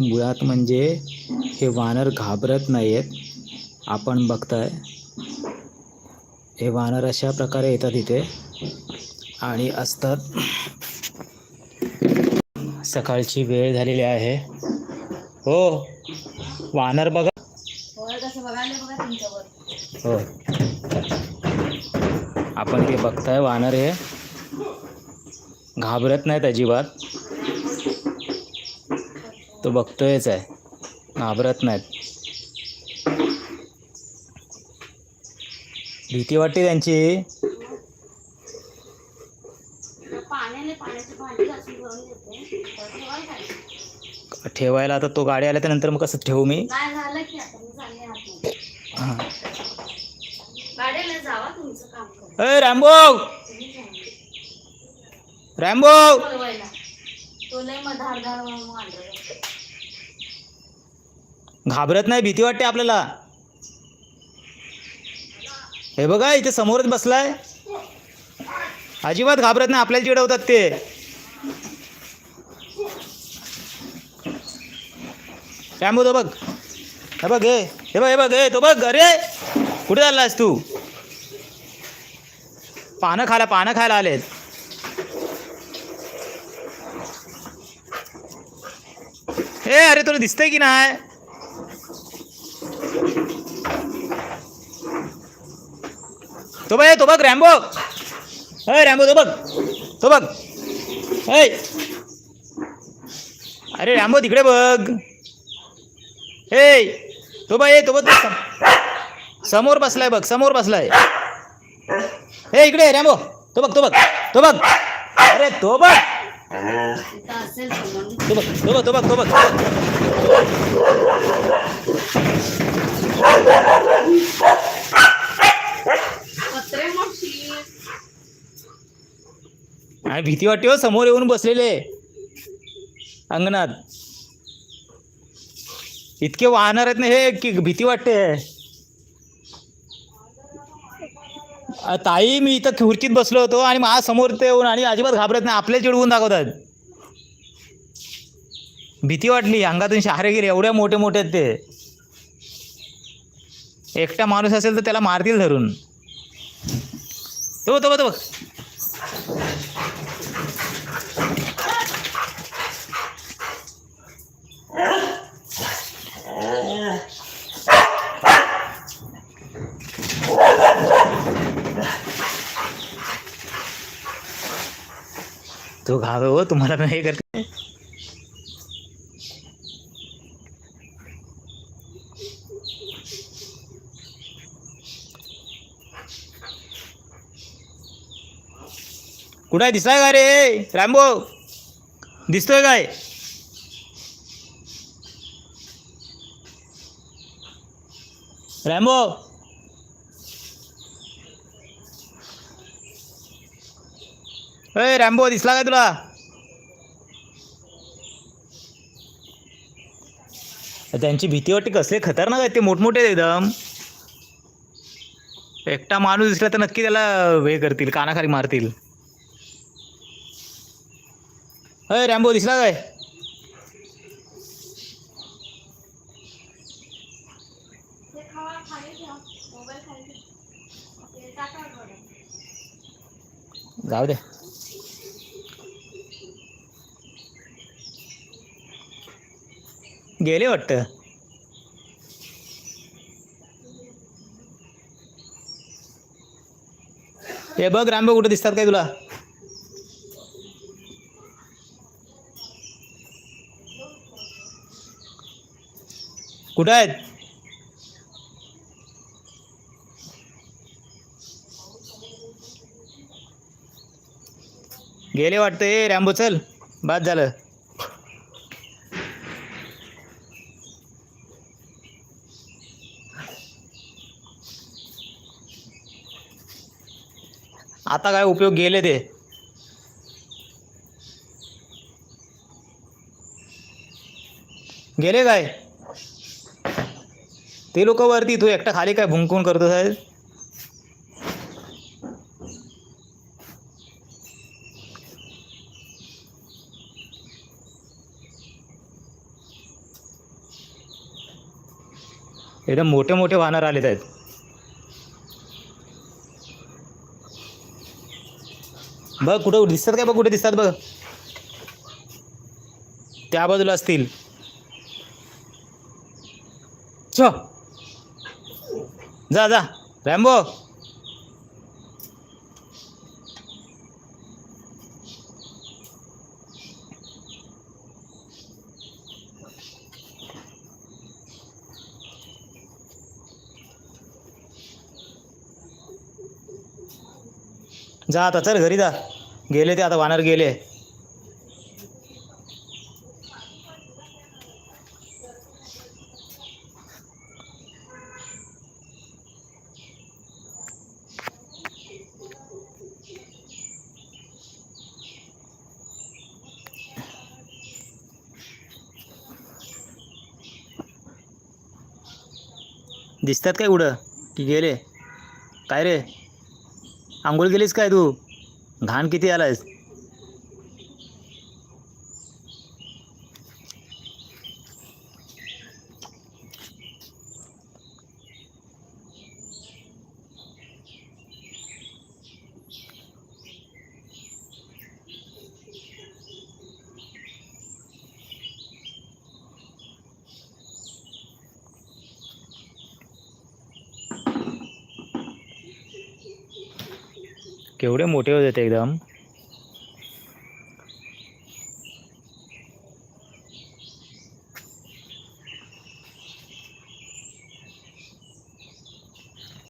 मुळात म्हणजे हे वानर घाबरत नाही आहेत आपण बघताय. हे वानर अशा प्रकारे येतात इथे आणि असतात. सकाळची वेळ झालेली आहे. हो वानर बघा. हो. आपण ते बघताय वानर हे घाबरत नाहीत अजिबात. तो बघतोयच आहे. घाबरत नाहीत. भीती वाटते त्यांची. ठेवायला आता तो गाडी आल्या नंतर मग कसं ठेवू मी. हां. अय रॅम्बो. रॅम्बो घाबरत नाही भीती वाटते आपल्याला. हे बघा इथे समोरच बसलाय. अजिबात घाबरत नाही आपल्याला चिडवतात ते. रॅम्बो तो बघ. हे बघ हे. हे बघ हे बघ हे तो बघ अरे! कुठे चाललास तू? पानं खायला पानं खायला आलेत. हे अरे तुला दिसतंय की नाही? तो बघ तो बघ रॅम्बो हय रॅम्बो तो बघ. तो बघ. हय. अरे रॅम्बो तिकडे बघ. हे तो बघ तो बघ समोर बसलाय बघ समोर बसलाय. हे इकडे रॅम्बो तो बघ तो बघ तो बघ. अरे तो बघ. तो बघ तो बघ तो बघ तो बघ तो बघ पत्रे मोठी आणि भीती वाटते हो समोर येऊन बसलेले. अंगणात. इतके वाहणार आहेत ना हे की भीती वाटते. ताई मी इथं खुर्चीत बसलो होतो आणि माझ्यासमोर ते येऊन आणि अजिबात घाबरत नाही आपले चिडवून दाखवतात. भीती वाटली अंगातून शहारे गेले एवढ्या मोठे मोठे आहेत ते. एकटा माणूस असेल तर त्याला मारतील धरून. तो तो बघ, तो बघ. तो घाव हो तुम्हाला मी करते कुठं आहे? दिसलाय का रे? रॅम्बो दिसतोय काय? रॅम्बो. अय रॅम्बो दिसला काय तुला? त्यांची भीती वाटते कसले खतरनाक आहेत ते मोठमोठे आहेत एकदम. एकटा माणूस दिसला तर नक्की त्याला हे करतील कानाखाली मारतील. अय रॅम्बो दिसला काय ते खावा खाली ठेवा मोबाईल खाली ठेवा ते टाका थोडं. जाऊ दे. गेले वाटतं? हे बघ रामबो कुठे दिसतात काय तुला? कुठं आहेत? गेले वाटतं ए रॅम्बो चल. बाद झालं. आता काय उपयोग गेले ते? गेले काय? ते लोक वरती तू एकटा खाली काय भुंकून करतो साहेब एकदम मोठे मोठे वानर आलेत आहेत. बघ कुठं दिसतात काय? बघ कुठे दिसतात बघ. त्या बाजूला असतील. छ जा जा. रॅम्बो. जा आता चल घरी जा. गेले ते आता वानर गेले. दिसतात काय कुठं? की गेले? काय रे? आंघोळ केलीस काय तू? घाण किती आलायस? केवढे मोठे होते ते एकदम.